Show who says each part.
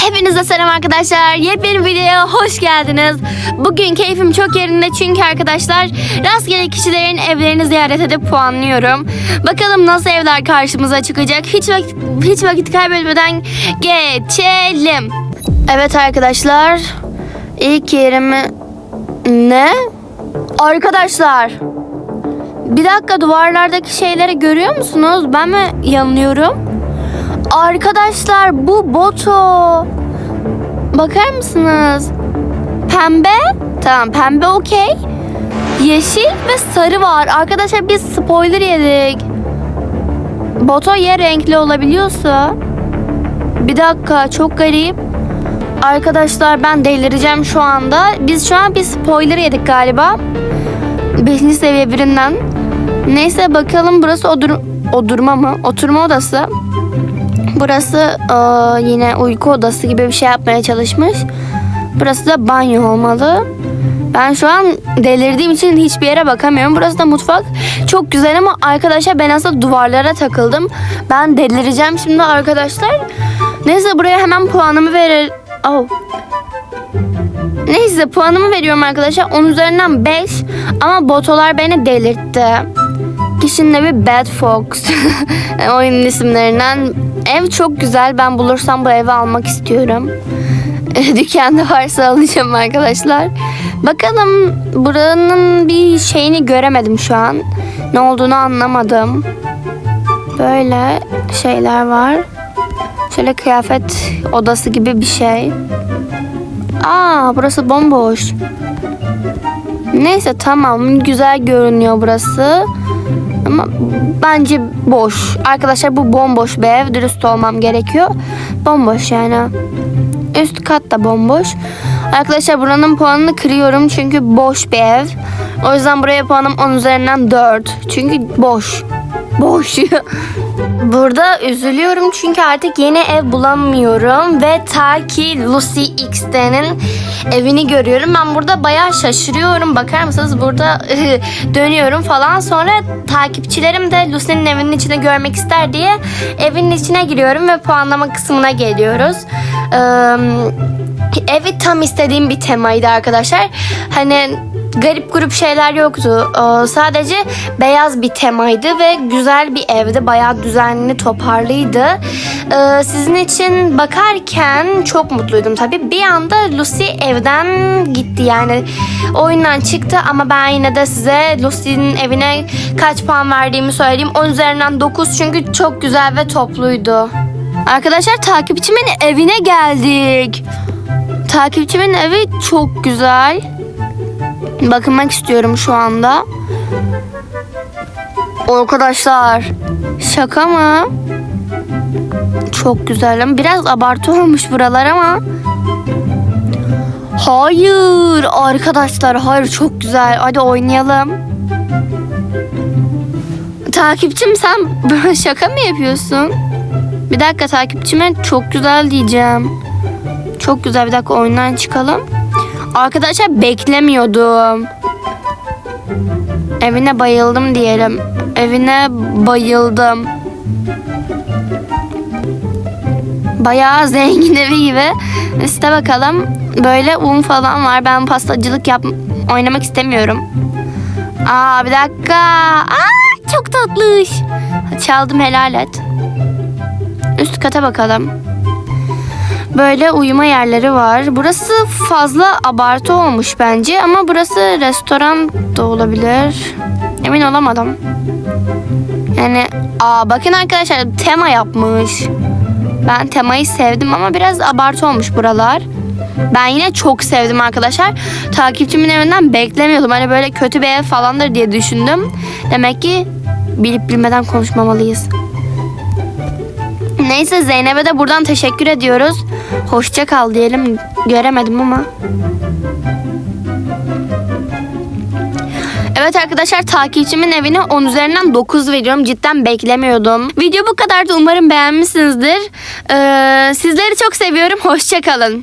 Speaker 1: Hepinize selam arkadaşlar. Yepyeni videoya hoş geldiniz. Bugün keyfim çok yerinde çünkü arkadaşlar rastgele kişilerin evlerini ziyaret edip puanlıyorum. Bakalım nasıl evler karşımıza çıkacak. Hiç vakit, hiç vakit kaybetmeden geçelim. Evet arkadaşlar. İlk yerimi... Ne? Arkadaşlar. Bir dakika duvarlardaki şeyleri görüyor musunuz? Ben mi yanılıyorum? Arkadaşlar bu boto. Bakar mısınız? Pembe. Tamam pembe okey. Yeşil ve sarı var. Arkadaşlar biz spoiler yedik. Boto ya renkli olabiliyorsa. Bir dakika çok garip. Arkadaşlar ben delireceğim şu anda. Biz şu an bir spoiler yedik galiba. 5. seviye birinden. Neyse bakalım burası odur odurma mı? Oturma odası. Burası eee, yine uyku odası gibi bir şey yapmaya çalışmış. Burası da banyo olmalı. Ben şu an delirdiğim için hiçbir yere bakamıyorum. Burası da mutfak. Çok güzel ama arkadaşlar ben aslında duvarlara takıldım. Ben delireceğim şimdi arkadaşlar. Neyse buraya hemen puanımı verir. Oh. Neyse puanımı veriyorum arkadaşlar. 10 üzerinden 5. Ama botolar beni delirtti. Kişinin evi Bad Fox. Oyunun isimlerinden. Ev çok güzel. Ben bulursam bu evi almak istiyorum. Dükkanda varsa alacağım arkadaşlar. Bakalım buranın bir şeyini göremedim şu an. Ne olduğunu anlamadım. Böyle şeyler var. Şöyle kıyafet odası gibi bir şey. Aa burası bomboş. Neyse tamam güzel görünüyor burası. Ama bence boş. Arkadaşlar bu bomboş bir ev. Dürüst olmam gerekiyor. Bomboş yani. Üst kat da bomboş. Arkadaşlar buranın puanını kırıyorum çünkü boş bir ev. O yüzden buraya puanım 10 üzerinden 4. Çünkü boş. Boş. Burada üzülüyorum çünkü artık yeni ev bulamıyorum ve ta ki Lucy X'te'nin evini görüyorum. Ben burada bayağı şaşırıyorum. Bakar mısınız? Burada dönüyorum falan. Sonra takipçilerim de Lucy'nin evinin içine görmek ister diye evin içine giriyorum ve puanlama kısmına geliyoruz. Ee, evi tam istediğim bir temaydı arkadaşlar. Hani garip grup şeyler yoktu. Ee, sadece beyaz bir temaydı ve güzel bir evdi. Bayağı düzenli, toparlıydı. Ee, sizin için bakarken çok mutluydum tabii. Bir anda Lucy evden gitti. Yani oyundan çıktı ama ben yine de size Lucy'nin evine kaç puan verdiğimi söyleyeyim. 10 üzerinden 9 çünkü çok güzel ve topluydu. Arkadaşlar takipçimin evine geldik. Takipçimin evi çok güzel. Bakınmak istiyorum şu anda. Arkadaşlar şaka mı? Çok güzel ama biraz abartı olmuş buralar ama. Hayır arkadaşlar hayır çok güzel. Hadi oynayalım. Takipçim sen şaka mı yapıyorsun? Bir dakika takipçime çok güzel diyeceğim. Çok güzel bir dakika oyundan çıkalım. Arkadaşlar beklemiyordum. Evine bayıldım diyelim. Evine bayıldım. Bayağı zengin evi gibi. İşte bakalım. Böyle un falan var. Ben pastacılık yap oynamak istemiyorum. Aa bir dakika. Aa çok tatlış. Çaldım helal et. Üst kata bakalım. Böyle uyuma yerleri var. Burası fazla abartı olmuş bence ama burası restoran da olabilir. Emin olamadım. Yani aa bakın arkadaşlar tema yapmış. Ben temayı sevdim ama biraz abartı olmuş buralar. Ben yine çok sevdim arkadaşlar. Takipçimin evinden beklemiyordum. Hani böyle kötü bir ev falandır diye düşündüm. Demek ki bilip bilmeden konuşmamalıyız. Neyse Zeynep'e de buradan teşekkür ediyoruz. Hoşça kal diyelim. Göremedim ama. Evet arkadaşlar takipçimin evine 10 üzerinden 9 veriyorum. Cidden beklemiyordum. Video bu kadardı. Umarım beğenmişsinizdir. Ee, sizleri çok seviyorum. Hoşça kalın.